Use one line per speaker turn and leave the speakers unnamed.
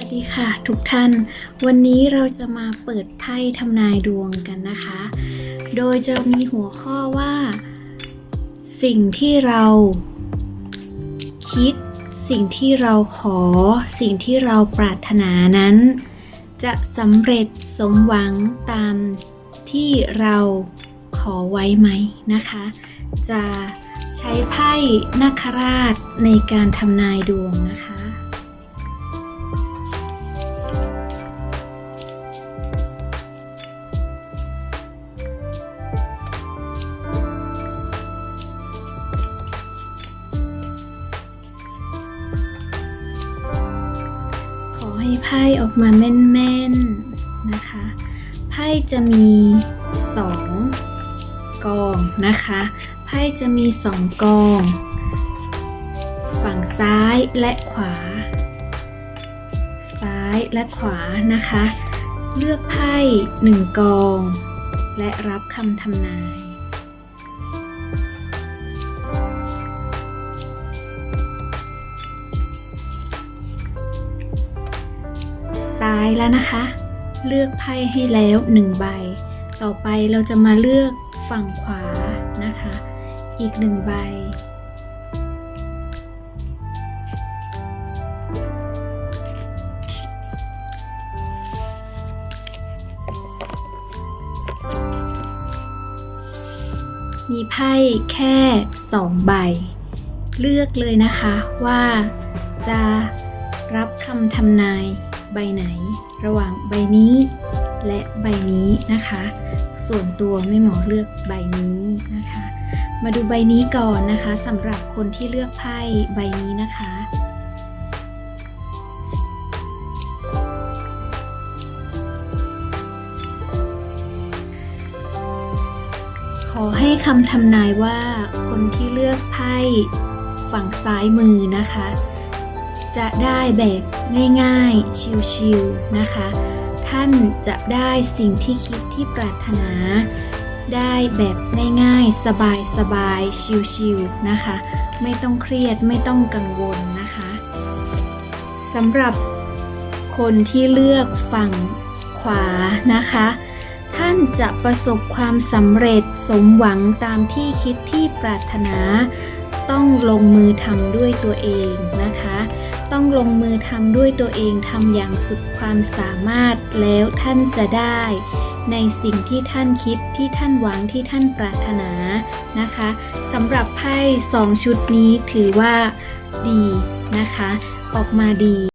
วัสดีค่ะทุกท่าน วันนี้เราจะมาเปิดไพ่ทำนายดวงกันนะคะ โดยจะมีหัวข้อว่า สิ่งที่เราคิด สิ่งที่เราขอ สิ่งที่เราปรารถนานั้น จะสำเร็จสมหวังตามที่เราขอไว้ไหมนะคะ จะใช้ไพ่นาคราชในการทำนายดวงนะคะ ให้ไพ่ออกมาแม่นๆนะคะ ไพ่จะมีสองกองนะคะ ไพ่จะมีสองกอง ฝั่งซ้ายและขวา ซ้ายและขวานะคะ เลือกไพ่หนึ่งกอง และรับคำทำนาย แล้วนะคะ เลือกไพ่ให้แล้วหนึ่งใบ ต่อไปเราจะมาเลือกฝั่งขวานะคะ อีกหนึ่งใบ มีไพ่แค่สองใบ เลือกเลยนะคะว่าจะรับคำทำนาย ใบไหน ระหว่างใบนี้ และใบนี้นะคะ ส่วนตัวไม่หมอเลือกใบนี้นะคะ มาดูใบนี้ก่อนนะคะสำหรับคนที่เลือกไพ่ใบนี้นะคะขอให้คำทำนายว่าคนที่เลือกไพ่ฝั่งซ้ายมือนะคะ จะได้แบบง่ายๆ ชิวๆนะคะ ท่านจะได้สิ่งที่คิดที่ปรารถนา ได้แบบง่ายๆ สบายๆ ชิวๆนะคะ ไม่ต้องเครียดไม่ต้องกังวลนะคะสำหรับคนที่เลือกฝั่งขวานะคะ ท่านจะประสบความสำเร็จสมหวังตามที่คิดที่ปรารถนา ต้องลงมือทำด้วยตัวเองนะคะ ต้องลงมือทำด้วยตัวเองทำอย่างสุดความสามารถแล้วท่านจะได้ ในสิ่งที่ท่านคิดที่ท่านหวังที่ท่านปรารถนานะคะสำหรับไพ่สองชุดนี้ถือว่าดีนะคะ ออกมาดี